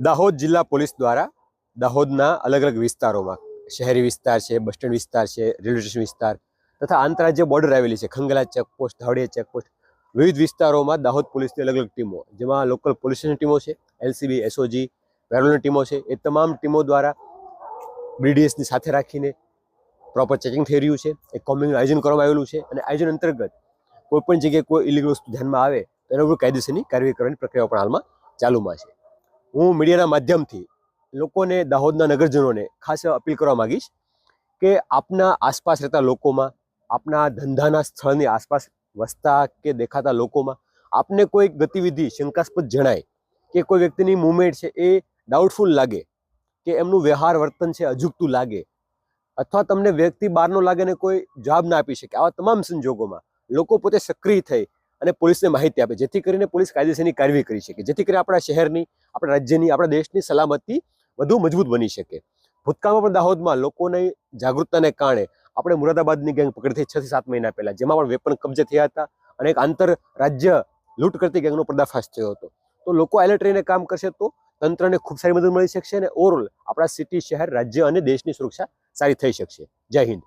દાહોદ જિલ્લા પોલીસ દ્વારા દાહોદના અલગ અલગ વિસ્તારોમાં શહેરી વિસ્તાર છે બસ સ્ટેન્ડ વિસ્તાર છે રેલવે સ્ટેશન વિસ્તાર તથા આંતરરાજ્ય બોર્ડર આવેલી છે ખંગલા ચેકપોસ્ટ ધાવડિયા ચેકપોસ્ટ વિવિધ વિસ્તારોમાં દાહોદ પોલીસની અલગ અલગ ટીમો જેમાં લોકલ પોલીસ સ્ટેશન ટીમો છે એલસીબી એસઓજી પેરોલની ટીમો છે એ તમામ ટીમો દ્વારા બીડીએસની સાથે રાખીને પ્રોપર ચેકિંગ થઈ રહ્યું છે એક કોમ્બિંગનું આયોજન કરવામાં આવેલું છે અને આયોજન અંતર્ગત કોઈપણ જગ્યાએ કોઈ ઇલીગલ વસ્તુ ધ્યાનમાં આવે તો એના ઉપર કાયદેસરની કાર્યવાહી કરવાની પ્રક્રિયાઓ પણ હાલમાં ચાલુમાં છે. હું મીડિયાના માધ્યમથી લોકોને, દાહોદના નગરજનોને ખાસ અપીલ કરવા માંગીશ કે આપના આસપાસ રહેતા લોકોમાં, આપના ધંધાના સ્થળની આસપાસ વસતા કે દેખાતા લોકોમાં આપને કોઈ ગતિવિધિ શંકાસ્પદ જણાય કે કોઈ વ્યક્તિની મુવમેન્ટ છે એ ડાઉટફુલ લાગે કે એમનું વ્યવહાર વર્તન છે અજુગતું લાગે અથવા તમને વ્યક્તિ બહારનો લાગે ને કોઈ જવાબ ના આપી શકે. આવા તમામ સંજોગોમાં લોકો પોતે સક્રિય થઈ અને પોલીસને માહિતી આપે, જેથી કરીને પોલીસ કાયદેસરની કાર્યવાહી કરી શકે, જેથી કરીને આપણા શહેરની, આપણા રાજ્યની, આપણા દેશની સલામતી વધુ મજબૂત બની શકે. ભૂતકાળમાં પણ દાહોદમાં લોકોની જાગૃતતાને કારણે આપણે મુરાદાબાદની ગેંગ પકડી થઈ થી સાત મહિના પહેલા, જેમાં પણ વેપન કબજે થયા હતા અને એક આંતર રાજ્ય લૂંટ કરતી ગેંગનો પર્દાફાશ થયો હતો. તો લોકો એલર્ટ રહીને કામ કરશે તો તંત્રને ખૂબ સારી મદદ મળી શકશે અને ઓવરઓલ આપણા સિટી, શહેર, રાજ્ય અને દેશની સુરક્ષા સારી થઈ શકશે. જય હિન્દ.